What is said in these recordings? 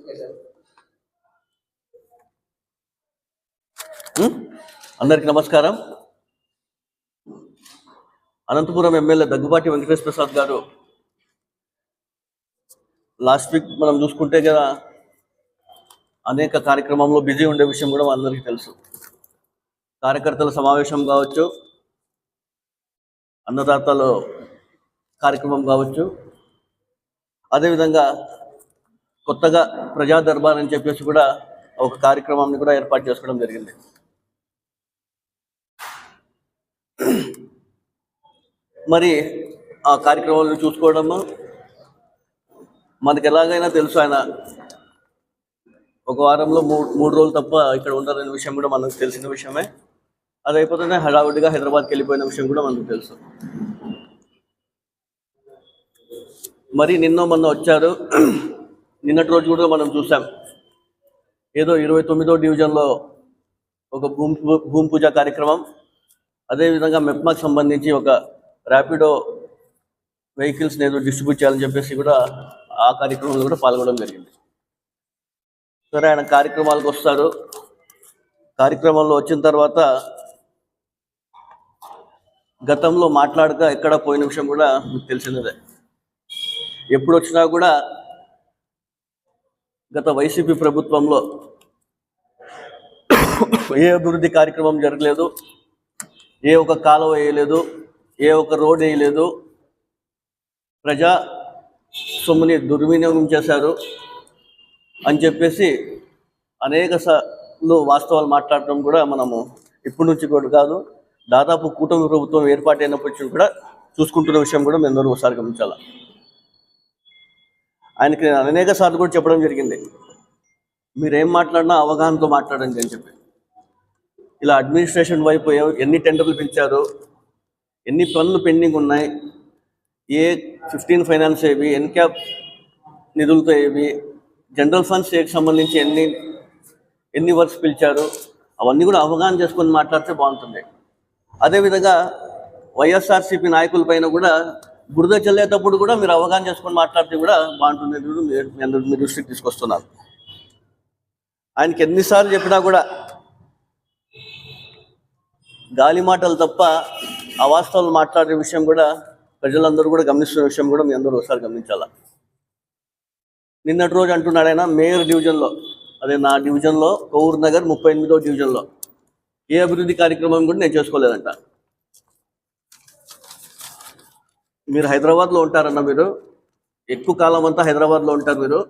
అందరికి అందరికీ నమస్కారం. Anantapuram MLA Daggubati Venkateswara Prasad garu last week మనం చూసుకుంటే కదా అనేక కార్యక్రమంలో బిజీ ఉండే విషయం కూడా అందరికీ తెలుసు. కార్యకర్తల సమావేశం కావచ్చు అన్నదాతలు కార్యక్రమం కావచ్చు. అదేవిధంగా కొత్తగా ప్రజా దర్బార్ అని చెప్పేసి కూడా ఒక కార్యక్రమాన్ని కూడా ఏర్పాటు చేసుకోవడం జరిగింది. మరి ఆ కార్యక్రమాలను చూసుకోవడము మనకు ఎలాగైనా తెలుసు ఆయన ఒక వారంలో మూడు మూడు రోజులు తప్ప ఇక్కడ ఉండాలనే విషయం కూడా మనకు తెలిసిన విషయమే. అది అయిపోతేనే హడావుడిగా హైదరాబాద్కి వెళ్ళిపోయిన విషయం కూడా మనకు తెలుసు. మరి నిన్న మొన్న వచ్చారు. నిన్నటి రోజు కూడా మనం చూసాం. ఏదో ఇరవై తొమ్మిదో డివిజన్లో ఒక భూమి భూమి పూజ కార్యక్రమం. అదేవిధంగా మెప్మాకి సంబంధించి ఒక ర్యాపిడో వెహికల్స్ ఏదో డిస్ట్రిబ్యూట్ చేయాలని చెప్పేసి కూడా ఆ కార్యక్రమంలో కూడా పాల్గొనడం జరిగింది. సరే ఆయన కార్యక్రమాలకు వస్తారు. కార్యక్రమంలో వచ్చిన తర్వాత గతంలో మాట్లాడక ఎక్కడ పోయిన విషయం కూడా మీకు తెలిసినదే. ఎప్పుడు వచ్చినా కూడా గత వైసీపీ ప్రభుత్వంలో ఏ అభివృద్ధి కార్యక్రమం జరగలేదు ఏ ఒక కాలువ వేయలేదు ఏ ఒక రోడ్ వేయలేదు. ప్రజా సొమ్ముని దుర్వినియోగం చేశారు అని చెప్పేసి అనేక సార్లు వాస్తవాలు మాట్లాడటం కూడా మనము ఇప్పటి నుంచి కూడా కాదు దాదాపు కూటమి ప్రభుత్వం ఏర్పాటైనప్పటి నుంచి కూడా చూసుకుంటున్న విషయం కూడా మేము ఒకసారి గమనించాలి? ఆయనకి నేను అనేక సార్లు కూడా చెప్పడం జరిగింది. మీరేం మాట్లాడినా అవగాహనతో మాట్లాడండి అని చెప్పి. ఇలా అడ్మినిస్ట్రేషన్ వైపు ఎన్ని టెండర్లు పిలిచారు ఎన్ని పనులు పెండింగ్ ఉన్నాయి ఏ ఫిఫ్టీన్ ఫైనాన్స్ ఏవి ఎన్క్యాప్ నిధులతో ఏవి జనరల్ ఫండ్స్ ఏకి సంబంధించి ఎన్ని ఎన్ని వర్క్స్ పిలిచారు అవన్నీ కూడా అవగాహన చేసుకొని మాట్లాడితే బాగుంటుంది. అదేవిధంగా వైఎస్ఆర్సీపీ నాయకుల పైన కూడా బురద చల్లేటప్పుడు కూడా మీరు అవగాహన చేసుకొని మాట్లాడితే కూడా బాగుంటుంది. మీరు- మీ దృష్టికి తీసుకొస్తున్నారు. ఆయనకి ఎన్నిసార్లు చెప్పినా కూడా గాలి మాటలు తప్ప అవాస్తవాలు మాట్లాడే విషయం కూడా ప్రజలందరూ కూడా గమనిస్తున్న విషయం కూడా మీ అందరూ ఒకసారి గమనించాల? నిన్నటి రోజు అంటున్నాడు ఆయన మేయర్ డివిజన్లో అదే నా డివిజన్లో కౌర్ నగర్ ముప్పై ఎనిమిదో డివిజన్లో ఏ అభివృద్ధి కార్యక్రమం కూడా నేను చేసుకోలేదంట. మీరు హైదరాబాద్లో ఉంటారన్న మీరు? ఎక్కువ కాలం అంతా హైదరాబాద్లో ఉంటారు మీరు.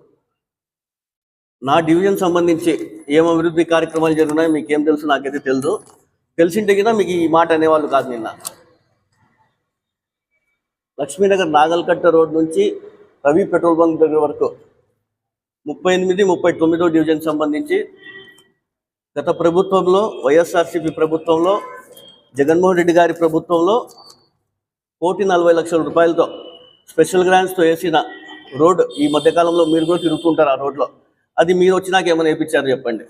నా డివిజన్ సంబంధించి ఏం అభివృద్ధి కార్యక్రమాలు జరిగినాయో మీకేం తెలుసు నాకైతే తెలియదు తెలిసింటే కదా మీకు ఈ మాట అనేవాళ్ళు కాదు నిన్న. లక్ష్మీనగర్ నాగల్కట్ట రోడ్ నుంచి రవి పెట్రోల్ బంక్ దగ్గర వరకు ముప్పై ఎనిమిది ముప్పై తొమ్మిదో డివిజన్ సంబంధించి గత ప్రభుత్వంలో వైఎస్ఆర్సీపీ ప్రభుత్వంలో జగన్మోహన్ రెడ్డి గారి ప్రభుత్వంలో కోటి నలభై లక్షల రూపాయలతో స్పెషల్ గ్రాంట్స్తో వేసిన రోడ్ ఈ మధ్యకాలంలో మీరు కూడా తిరుగుతుంటారు ఆ రోడ్లో. అది మీరు వచ్చినాక ఏమైనా వేయించారు చెప్పండి.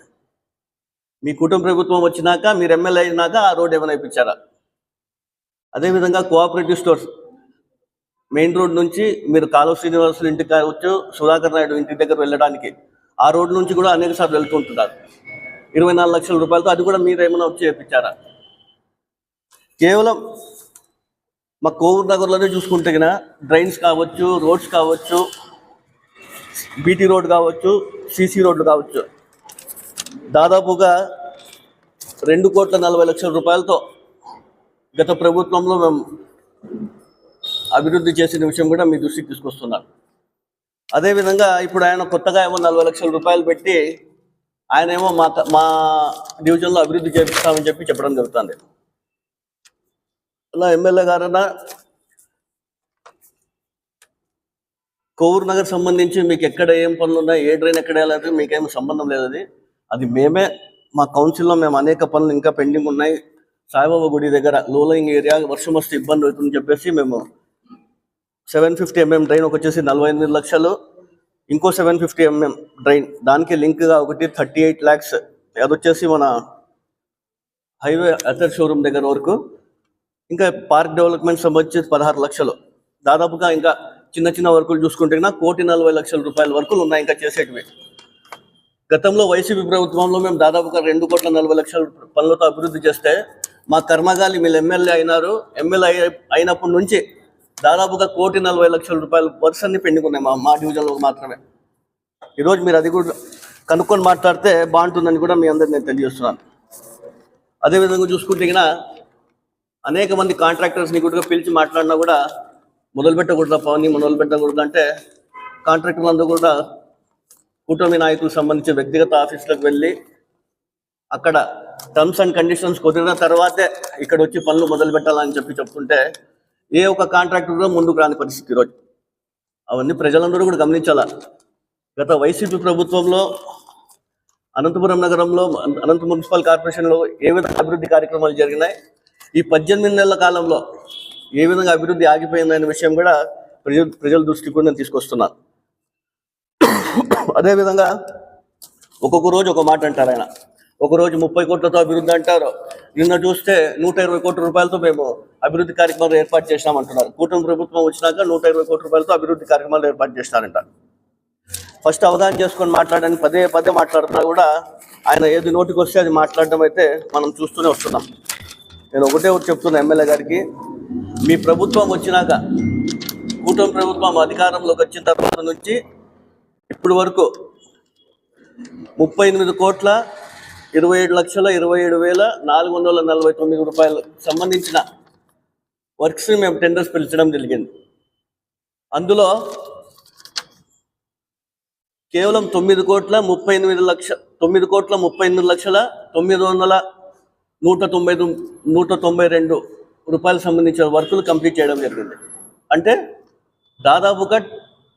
మీ కుటుంబ ప్రభుత్వం వచ్చినాక మీరు ఎమ్మెల్యే అయినాక ఆ రోడ్ ఏమైనా వేయించారా? అదేవిధంగా కోఆపరేటివ్ స్టోర్స్. మెయిన్ రోడ్ నుంచి మీరు కాలువ శ్రీనివాసులు ఇంటికి కావచ్చు సుధాకర్ నాయుడు ఇంటి దగ్గర వెళ్ళడానికి ఆ రోడ్ నుంచి కూడా అనేక సార్లు వెళ్తుంటున్నారు ఇరవై నాలుగు లక్షల రూపాయలతో అది కూడా మీరు ఏమైనా వచ్చి చేపించారా కేవలం మా కోవూరు నగర్లోనే చూసుకుంటే కనుక డ్రైన్స్ కావచ్చు రోడ్స్ కావచ్చు బీటీ రోడ్ కావచ్చు సీసీ రోడ్లు కావచ్చు. దాదాపుగా రెండు కోట్ల నలభై లక్షల రూపాయలతో గత ప్రభుత్వంలో మేము అభివృద్ధి చేసిన విషయం కూడా మీ దృష్టికి తీసుకొస్తున్నాను అదేవిధంగా ఇప్పుడు ఆయన కొత్తగా ఏమో నలభై లక్షల రూపాయలు పెట్టి ఆయన ఏమో మా మా డివిజన్లో అభివృద్ధి చేపిస్తామని చెప్పి చెప్పడం జరుగుతుంది. అలా ఎమ్మెల్యే గారన్నా కోవూరు నగర్ సంబంధించి మీకు ఎక్కడ ఏం పనులు ఉన్నాయి ఏ డ్రైన్ ఎక్కడ వెళ్ళాలి మీకేం సంబంధం లేదు అది అది మేమే మా కౌన్సిల్లో మేము అనేక పనులు ఇంకా పెండింగ్ ఉన్నాయి. సాయిబాబా గుడి దగ్గర లోలయింగ్ ఏరియా వర్షం వస్తే ఇబ్బంది అవుతుందని చెప్పేసి మేము సెవెన్ ఫిఫ్టీ ఎంఎం డ్రైన్ ఒక వచ్చేసి నలభై ఎనిమిది లక్షలు. ఇంకో సెవెన్ ఫిఫ్టీ ఎంఎం డ్రైన్ దానికి లింక్గా ఒకటి థర్టీ ఎయిట్ ల్యాక్స్ అది వచ్చేసి మన హైవే అథర్ షోరూమ్ దగ్గర వరకు. ఇంకా పార్క్ డెవలప్మెంట్ సంబంధించి పదహారు లక్షలు. దాదాపుగా ఇంకా చిన్న చిన్న వర్కులు చూసుకుంటే కన్నా కోటి నలభై లక్షల రూపాయల వర్కులు ఉన్నాయి ఇంకా చేసేటివి. గతంలో వైసీపీ ప్రభుత్వంలో మేము దాదాపుగా రెండు కోట్ల నలభై లక్షల పనులతో అభివృద్ధి చేస్తే మా కర్మగాలి మీరు ఎమ్మెల్యే అయినారు. ఎమ్మెల్యే అయినప్పటి నుంచి దాదాపుగా కోటి నలభై లక్షల రూపాయలు వర్క్స్ అన్ని పెండింగ్ ఉన్నాయి మా మా డివిజన్లో మాత్రమే. ఈరోజు మీరు అది కూడా కనుక్కొని మాట్లాడితే బాగుంటుందని కూడా మీ అందరికీ నేను తెలియజేస్తున్నాను. అదేవిధంగా చూసుకుంటే అనేక మంది కాంట్రాక్టర్స్ని కూడా పిలిచి మాట్లాడినా కూడా మొదలు పెట్టకూడదు పవన్ మొదలు పెట్టకూడదు అంటే కాంట్రాక్టర్లందరూ కూడా కూటమి నాయకులకు సంబంధించిన వ్యక్తిగత ఆఫీసులకు వెళ్ళి అక్కడ టర్మ్స్ అండ్ కండిషన్స్ కుదిరిన తర్వాతే ఇక్కడ వచ్చి పనులు మొదలు పెట్టాలని చెప్పి చెప్తుంటే ఏ ఒక్క కాంట్రాక్టర్ కూడా ముందుకు రాని పరిస్థితి ఈరోజు. అవన్నీ ప్రజలందరూ కూడా గమనించాల? గత వైసీపీ ప్రభుత్వంలో అనంతపురం నగరంలో అనంత మున్సిపల్ కార్పొరేషన్లో ఏ విధంగా అభివృద్ధి కార్యక్రమాలు జరిగినాయి? ఈ పద్దెనిమిది నెలల కాలంలో ఏ విధంగా అభివృద్ధి ఆగిపోయిందనే విషయం కూడా ప్రజల ప్రజల దృష్టికి కూడా నేను తీసుకొస్తున్నాను అదేవిధంగా ఒక్కొక్క రోజు ఒక మాట అంటారు ఆయన. ఒక రోజు ముప్పై కోట్లతో అభివృద్ధి అంటారు. నిన్న చూస్తే నూట ఇరవై కోట్ల రూపాయలతో మేము అభివృద్ధి కార్యక్రమాలు ఏర్పాటు చేసినామంటున్నారు. కూటమి ప్రభుత్వం వచ్చినాక నూట ఇరవై కోట్ల రూపాయలతో అభివృద్ధి కార్యక్రమాలు ఏర్పాటు చేస్తారంట. ఫస్ట్ అవగాహన చేసుకొని మాట్లాడడానికి పదే పదే మాట్లాడుతున్నా కూడా ఆయన ఏది నోటికి వస్తే అది మాట్లాడడం అయితే మనం చూస్తూనే వస్తున్నాం. నేను ఒకటే ఒకటి చెప్తున్నా ఎమ్మెల్యే గారికి. మీ ప్రభుత్వం వచ్చినాక కూటమి ప్రభుత్వం అధికారంలోకి వచ్చిన తర్వాత నుంచి ఇప్పటి వరకు ముప్పై ఎనిమిది కోట్ల ఇరవై ఏడు లక్షల ఇరవై ఏడు వేల నాలుగు వందల నలభై తొమ్మిది రూపాయలు సంబంధించిన వర్క్స్ని మేము టెండర్స్ పిలిచడం జరిగింది. అందులో కేవలం తొమ్మిది కోట్ల ముప్పై ఎనిమిది లక్ష తొమ్మిది కోట్ల ముప్పై ఎనిమిది లక్షల తొమ్మిది వందల నూట తొంభై నూట తొంభై రెండు రూపాయలకు సంబంధించిన వర్కులు కంప్లీట్ చేయడం జరిగింది. అంటే దాదాపుగా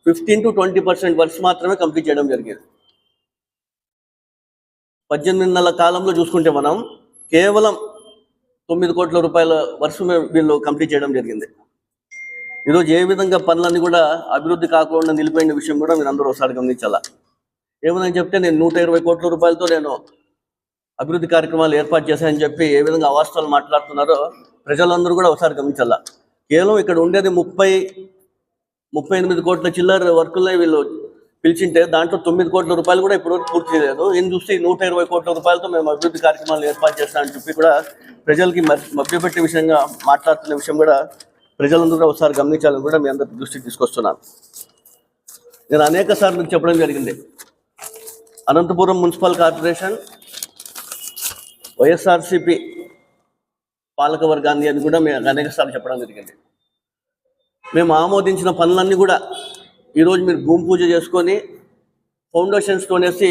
fifteen to twenty percent works మాత్రమే కంప్లీట్ చేయడం జరిగింది. పద్దెనిమిది నెలల కాలంలో చూసుకుంటే మనం కేవలం తొమ్మిది కోట్ల రూపాయల వర్క్స్ వీళ్ళు కంప్లీట్ చేయడం జరిగింది. ఈరోజు ఏ విధంగా పనులన్నీ కూడా అభివృద్ధి కాకుండా నిలిపోయిన విషయం కూడా మీరు అందరూ ఒకసారి గమనించాలా? ఏమని చెప్తే నేను నూట ఇరవై కోట్ల రూపాయలతో నేను అభివృద్ధి కార్యక్రమాలు ఏర్పాటు చేశాయని చెప్పి ఏ విధంగా అవాస్తవాలు మాట్లాడుతున్నారో ప్రజలందరూ కూడా ఒకసారి గమనించాలా? కేవలం ఇక్కడ ఉండేది ముప్పై ముప్పై ఎనిమిది కోట్ల చిల్లర వర్కులే వీళ్ళు పిలిచింటే దాంట్లో తొమ్మిది కోట్ల రూపాయలు కూడా ఇప్పటివరకు పూర్తి చేయలేదు. ఈయన చూస్తే నూట ఇరవై కోట్ల రూపాయలతో మేము అభివృద్ధి కార్యక్రమాలు ఏర్పాటు చేస్తామని చెప్పి కూడా ప్రజలకి మభ్యపెట్టే విషయంగా మాట్లాడుతున్న విషయం కూడా ప్రజలందరూ ఒకసారి గమనించాలని కూడా మీ అందరి దృష్టికి తీసుకొస్తున్నాను. నేను అనేక సార్లు చెప్పడం జరిగింది. అనంతపురం మున్సిపల్ కార్పొరేషన్ వైఎస్ఆర్సిపి పాలకవర్గాన్ని అని కూడా మేము అనేక సార్లు చెప్పడం జరిగింది. మేము ఆమోదించిన పనులన్నీ కూడా ఈరోజు మీరు భూమి పూజ చేసుకొని ఫౌండేషన్స్తో వేసి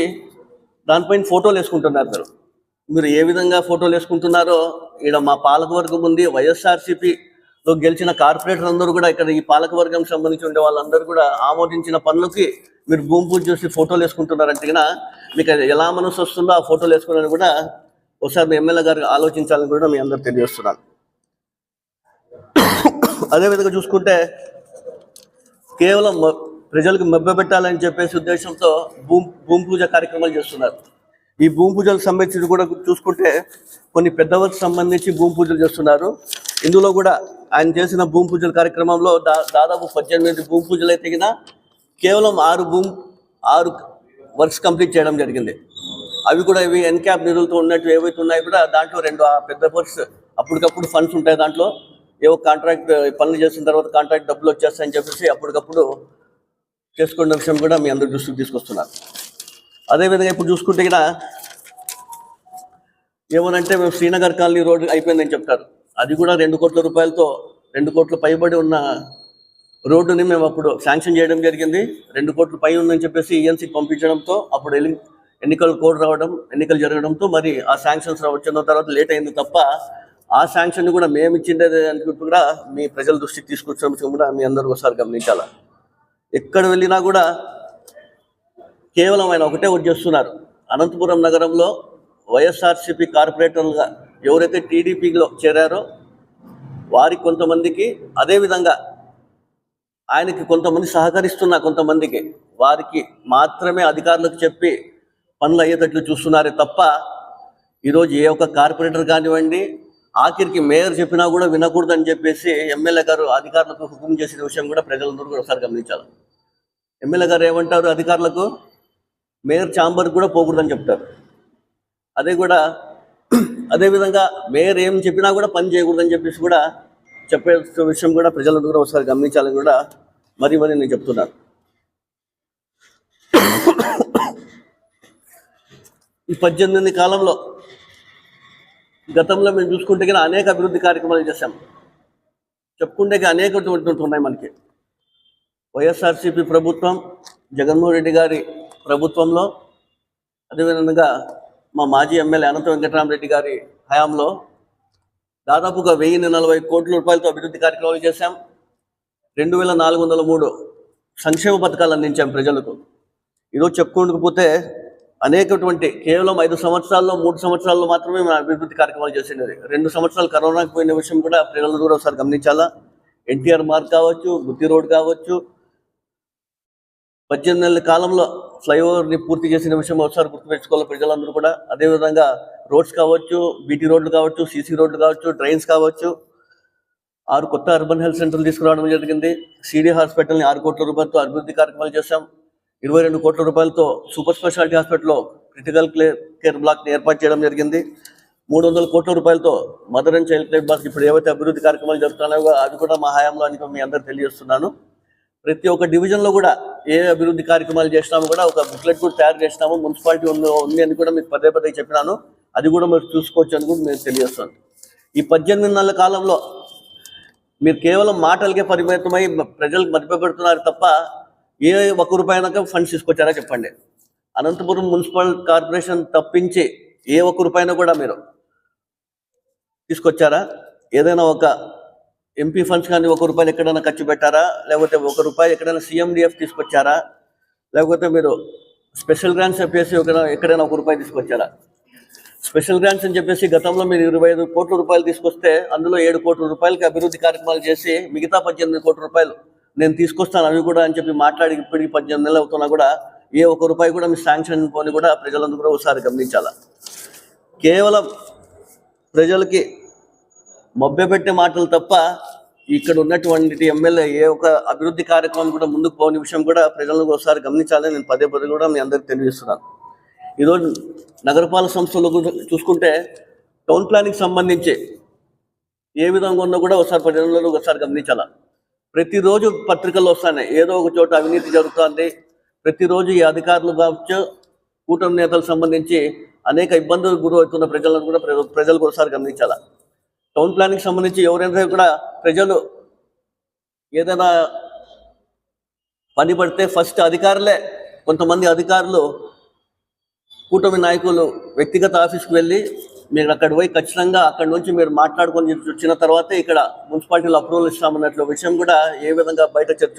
దానిపైన ఫోటోలు వేసుకుంటున్నారు మీరు. మీరు ఏ విధంగా ఫోటోలు వేసుకుంటున్నారో ఇక్కడ మా పాలకవర్గం ఉంది వైఎస్ఆర్సీపీలో గెలిచిన కార్పొరేటర్ అందరూ కూడా ఇక్కడ ఈ పాలకవర్గం సంబంధించి ఉండే వాళ్ళందరూ కూడా ఆమోదించిన పనులకి మీరు భూమి పూజ చేసి ఫోటోలు వేసుకుంటున్నారంటే మీకు అది ఎలా మనసు వస్తుందో ఆ ఫోటోలు వేసుకున్నారని కూడా ఒకసారి మీ ఎమ్మెల్యే గారికి ఆలోచించాలని కూడా మీ అందరు తెలియజేస్తున్నాను. అదేవిధంగా చూసుకుంటే కేవలం ప్రజలకు ప్రజలకు మభ్యపెట్టాలని చెప్పేసి ఉద్దేశంతో భూమి భూమి పూజ కార్యక్రమాలు చేస్తున్నారు. ఈ భూమి పూజలకు సంబంధించి కూడా చూసుకుంటే కొన్ని పెద్దవారికి సంబంధించి భూమి పూజలు చేస్తున్నారు. ఇందులో కూడా ఆయన చేసిన భూమి పూజల కార్యక్రమంలో దా దాదాపు పద్దెనిమిది భూమి పూజలు అయితే కేవలం ఆరు భూమి ఆరు వర్క్స్ కంప్లీట్ చేయడం జరిగింది. అవి కూడా ఇవి ఎన్క్యాప్ నిధులతో ఉన్నట్టు ఏవైతే ఉన్నాయో కూడా దాంట్లో రెండు పెద్ద ఫోర్స్ అప్పటికప్పుడు ఫండ్స్ ఉంటాయి దాంట్లో. ఏవో కాంట్రాక్ట్ పనులు చేసిన తర్వాత కాంట్రాక్ట్ డబ్బులు వచ్చేస్తాయని చెప్పేసి అప్పటికప్పుడు చేసుకున్న విషయం కూడా మీ అందరి దృష్టికి తీసుకొస్తున్నారు అదేవిధంగా ఇప్పుడు చూసుకుంటే ఇక్కడ ఏమనంటే మేము శ్రీనగర్ కాలనీ రోడ్ అయిపోయిందని చెప్తారు. అది కూడా రెండు కోట్ల రూపాయలతో రెండు కోట్ల పైబడి ఉన్న రోడ్డుని మేము అప్పుడు శాంక్షన్ చేయడం జరిగింది. రెండు కోట్ల పై ఉందని చెప్పేసి ఈఎన్సీకి పంపించడంతో అప్పుడు ఎల్లి ఎన్నికల కోడ్ రావడం ఎన్నికలు జరగడంతో మరి ఆ శాంక్షన్స్ వచ్చిన తర్వాత లేట్ అయింది తప్ప ఆ శాంక్షన్ కూడా మేము ఇచ్చిండేది అనుకుంటూ కూడా మీ ప్రజల దృష్టికి తీసుకొచ్చిన కూడా మీ అందరూ ఒకసారి గమనించాలా? ఎక్కడ వెళ్ళినా కూడా కేవలం ఆయన ఒకటే ఒకటి చేస్తున్నారు. అనంతపురం నగరంలో వైఎస్ఆర్సీపీ కార్పొరేటర్లుగా ఎవరైతే టీడీపీలో చేరారో వారికి కొంతమందికి అదేవిధంగా ఆయనకి కొంతమంది సహకరిస్తున్న కొంతమందికి వారికి మాత్రమే అధికారులకు చెప్పి పనులు అయ్యేటట్లు చూస్తున్నారే తప్ప ఈరోజు ఏ ఒక్క కార్పొరేటర్ కానివ్వండి ఆఖరికి మేయర్ చెప్పినా కూడా వినకూడదని చెప్పేసి ఎమ్మెల్యే గారు అధికారులకు హుకుం చేసిన విషయం కూడా ప్రజలందరూ కూడా ఒకసారి గమనించాలి. ఎమ్మెల్యే గారు ఏమంటారు అధికారులకు? మేయర్ ఛాంబర్ కూడా పోకూడదని చెప్తారు. అదే కూడా అదేవిధంగా మేయర్ ఏం చెప్పినా కూడా పని చేయకూడదని చెప్పేసి కూడా చెప్పే విషయం కూడా ప్రజలందరూ కూడా ఒకసారి గమనించాలని కూడా మరి మరి నేను చెప్తున్నాను. ఈ పద్దెనిమిది కాలంలో గతంలో మేము చూసుకుంటే కానీ అనేక అభివృద్ధి కార్యక్రమాలు చేశాం. చెప్పుకుంటే అనేక అనేకటువంటి ఉన్నాయి మనకి. వైఎస్ఆర్సీపీ ప్రభుత్వం జగన్మోహన్ రెడ్డి గారి ప్రభుత్వంలో అదేవిధంగా మా మాజీ ఎమ్మెల్యే అనంత వెంకటరామరెడ్డి గారి హయాంలో దాదాపుగా వెయ్యి నలభై కోట్ల రూపాయలతో అభివృద్ధి కార్యక్రమాలు చేశాం. రెండు వేల నాలుగు వందల మూడు సంక్షేమ పథకాలు అందించాం ప్రజలకు. ఈరోజు చెప్పుకోకపోతే అనేకటువంటి కేవలం ఐదు సంవత్సరాల్లో మూడు సంవత్సరాల్లో మాత్రమే మన అభివృద్ధి కార్యక్రమాలు చేసినది రెండు సంవత్సరాలు కరోనాకు పోయిన విషయం కూడా ప్రజలు కూడా ఒకసారి గమనించాలా? ఎన్టీఆర్ మార్గ్ కావచ్చు గుత్తి రోడ్ కావచ్చు పద్దెనిమిది నెలల కాలంలో ఫ్లైఓవర్ని పూర్తి చేసిన విషయం ఒకసారి గుర్తుపెట్టుకోవాలి ప్రజలందరూ కూడా? అదేవిధంగా రోడ్స్ కావచ్చు బీటీ రోడ్లు కావచ్చు సీసీ రోడ్లు కావచ్చు డ్రైన్స్ కావచ్చు. ఆరు కొత్త అర్బన్ హెల్త్ సెంటర్లు తీసుకురావడం జరిగింది. సిడి హాస్పిటల్ని ఆరు కోట్ల రూపాయలతో అభివృద్ధి కార్యక్రమాలు చేశాం. ఇరవై రెండు కోట్ల రూపాయలతో సూపర్ స్పెషాలిటీ హాస్పిటల్లో క్రిటికల్ కేర్ కేర్ బ్లాక్ని ఏర్పాటు చేయడం జరిగింది. మూడు వందల కోట్ల రూపాయలతో mother and child care block ఇప్పుడు ఏవైతే అభివృద్ధి కార్యక్రమాలు జరుగుతున్నాయో అది కూడా మా హయాంలో అని మీ అందరూ తెలియజేస్తున్నాను. ప్రతి ఒక్క డివిజన్లో కూడా ఏ అభివృద్ధి కార్యక్రమాలు చేసినామో కూడా ఒక బుక్లెట్ కూడా తయారు చేసినాము. మున్సిపాలిటీ ఉంది ఉంది అని కూడా మీకు పదే పదే చెప్పినాను. అది కూడా మీరు చూసుకోవచ్చు అని కూడా మీరు తెలియజేస్తాను ఈ పద్దెనిమిది నెలల కాలంలో మీరు కేవలం మాటలకే పరిమితమై ప్రజలకు మర్చిపెడుతున్నారు తప్ప ఏ ఒక్క రూపాయినాక ఫండ్స్ తీసుకొచ్చారా చెప్పండి. అనంతపురం మున్సిపల్ కార్పొరేషన్ తప్పించి ఏ ఒక్క రూపాయినా కూడా మీరు తీసుకొచ్చారా? ఏదైనా ఒక ఎంపీ ఫండ్స్ కానీ ఒక రూపాయలు ఎక్కడైనా ఖర్చు పెట్టారా? లేకపోతే ఒక రూపాయి ఎక్కడైనా సీఎండిఎఫ్ తీసుకొచ్చారా? లేకపోతే మీరు స్పెషల్ గ్రాంట్స్ చెప్పేసి ఒక ఎక్కడైనా ఒక రూపాయి తీసుకొచ్చారా? స్పెషల్ గ్రాంట్స్ అని చెప్పేసి గతంలో మీరు ఇరవై ఐదు కోట్ల రూపాయలు తీసుకొస్తే అందులో ఏడు కోట్ల రూపాయలకి అభివృద్ధి కార్యక్రమాలు చేసి మిగతా పద్దెనిమిది కోట్ల రూపాయలు నేను తీసుకొస్తాను అవి కూడా అని చెప్పి మాట్లాడి ఇప్పటికి పద్దెనిమిది నెలలు అవుతున్నా కూడా ఏ ఒక్క రూపాయి కూడా మీ శాంక్షన్ పోని కూడా ప్రజలందరూ కూడా ఒకసారి గమనించాలా? కేవలం ప్రజలకి మభ్యపెట్టే మాటలు తప్ప ఇక్కడ ఉన్నటువంటి ఎమ్మెల్యే ఏ ఒక అభివృద్ధి కార్యక్రమం కూడా ముందుకు పోని విషయం కూడా ప్రజలను ఒకసారి గమనించాలని నేను పదే పదే కూడా మీ అందరికి తెలియజేస్తున్నాను. ఈరోజు నగరపాలక సంస్థలు చూసుకుంటే టౌన్ ప్లానింగ్ సంబంధించి ఏ విధంగా ఉన్నా కూడా ఒకసారి ప్రజలలో ఒకసారి గమనించాలా? ప్రతిరోజు పత్రికల్లో వస్తున్నాయి ఏదో ఒక చోట అవినీతి జరుగుతుంది. ప్రతిరోజు ఈ అధికారులు కావచ్చు కూటమి నేతలకు సంబంధించి అనేక ఇబ్బందులకు గురవుతున్న ప్రజలను కూడా ప్రజలకు ఒకసారి గమనించాలా? టౌన్ ప్లానింగ్ సంబంధించి ఎవరైనా కూడా ప్రజలు ఏదైనా పని పడితే ఫస్ట్ అధికారులే. కొంతమంది అధికారులు కూటమి నాయకులు వ్యక్తిగత ఆఫీస్కి వెళ్ళి మీరు అక్కడ పోయి ఖచ్చితంగా అక్కడ నుంచి మీరు మాట్లాడుకొని వచ్చిన తర్వాతే ఇక్కడ మున్సిపాలిటీలో అప్రూవల్ ఇస్తామన్నట్లు విషయం కూడా ఏ విధంగా బయట చర్చ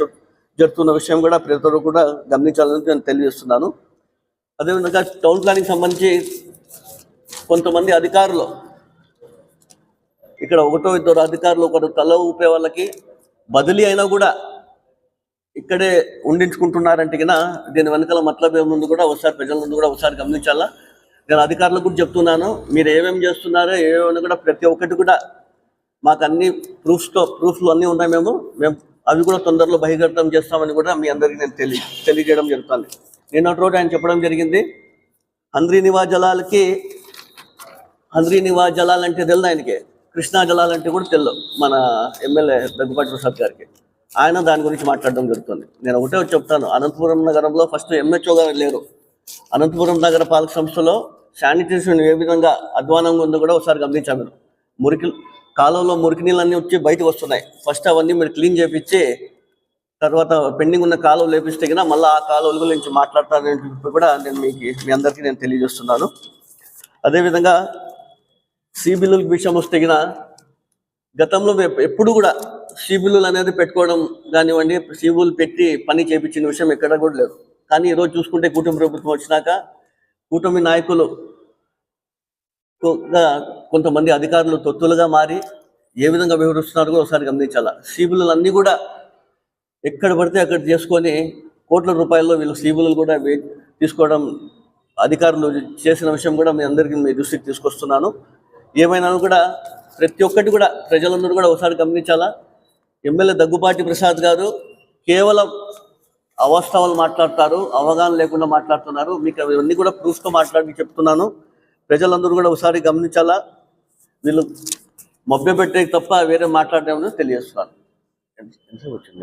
జరుగుతున్న విషయం కూడా ప్రజలు కూడా గమనించాలని నేను తెలియజేస్తున్నాను. అదేవిధంగా టౌన్ ప్లానింగ్ సంబంధించి కొంతమంది అధికారులు ఇక్కడ ఒకటో ఇద్దరు అధికారులు ఒకరు తల ఊపే వాళ్ళకి బదిలీ అయినా కూడా ఇక్కడే ఉండించుకుంటున్నారంటే కన్నా దీని వెనకాల మతలబ్ ఏముంది కూడా ఒకసారి ప్రజల ముందు కూడా ఒకసారి గమనించాలా? నేను అధికారులకు కూడా చెప్తున్నాను మీరు ఏమేమి చేస్తున్నారో ఏమేమి కూడా ప్రతి ఒక్కటి కూడా మాకు అన్ని ప్రూఫ్స్తో ప్రూఫ్లు అన్నీ ఉన్నాయి మేము. మేము అవి కూడా తొందరలో బహిర్గతం చేస్తామని కూడా మీ అందరికీ నేను తెలియ తెలియజేయడం జరుగుతుంది. నిన్నటి రోజు ఆయన చెప్పడం జరిగింది హంద్రీ నివా జలాలకి హంద్రీ నివా జలాలు అంటే తెలుదు ఆయనకి. కృష్ణా జలాలు అంటే కూడా తెలియదు మన ఎమ్మెల్యే దగ్గుబాటి ప్రసాద్ గారికి. ఆయన దాని గురించి మాట్లాడడం జరుగుతుంది. నేను ఒకటే చెప్తాను అనంతపురం నగరంలో ఫస్ట్ ఎంహెచ్ఓ గారు లేరు. అనంతపురం నగర పాలక సంస్థలో శానిటేషన్ ఏ విధంగా అధ్వానంగా ఉందో కూడా ఒకసారి గమనించాం మీరు. మురికి కాలంలో మురికి నీళ్ళన్నీ వచ్చి బయటకు వస్తున్నాయి. ఫస్ట్ అవన్నీ మీరు క్లీన్ చేపించి తర్వాత పెండింగ్ ఉన్న కాలువ లేపిస్తే కన్నా మళ్ళీ ఆ కాలువల గురించి మాట్లాడతానని చెప్పి కూడా నేను మీకు మీ అందరికీ నేను తెలియజేస్తున్నాను. అదేవిధంగా సి బిల్లుల విషయం వస్తే గిన గతంలో మేము ఎప్పుడు కూడా సి బిల్లులు అనేది పెట్టుకోవడం కానివ్వండి సి పెట్టి పని చేపించిన విషయం ఎక్కడ కూడా లేదు. కానీ ఈరోజు చూసుకుంటే కూటమి ప్రభుత్వం వచ్చినాక కూటమి నాయకులు కొంతమంది అధికారులు తొత్తులుగా మారి ఏ విధంగా వ్యవహరిస్తున్నారు కూడా ఒకసారి గమనించాల. సి అన్నీ కూడా ఎక్కడ పడితే అక్కడ చేసుకొని కోట్ల రూపాయల్లో వీళ్ళు సీబులు కూడా తీసుకోవడం అధికారులు చేసిన విషయం కూడా మీ అందరికీ మీ దృష్టికి తీసుకొస్తున్నాను. ఏమైనా కూడా ప్రతి ఒక్కటి కూడా ప్రజలందరూ కూడా ఒకసారి గమనించాలా. ఎమ్మెల్యే దగ్గుపాటి ప్రసాద్ గారు కేవలం అవాస్తవాలు మాట్లాడతారు అవగాహన లేకుండా మాట్లాడుతున్నారు. మీకు అవన్నీ కూడా ప్రూఫ్తో మాట్లాడి చెప్తున్నాను. ప్రజలందరూ కూడా ఒకసారి గమనించాలా? వీళ్ళు మభ్యపెట్టే తప్ప వేరే మాట్లాడడం తెలియజేస్తున్నాను ఎంత- వచ్చింది?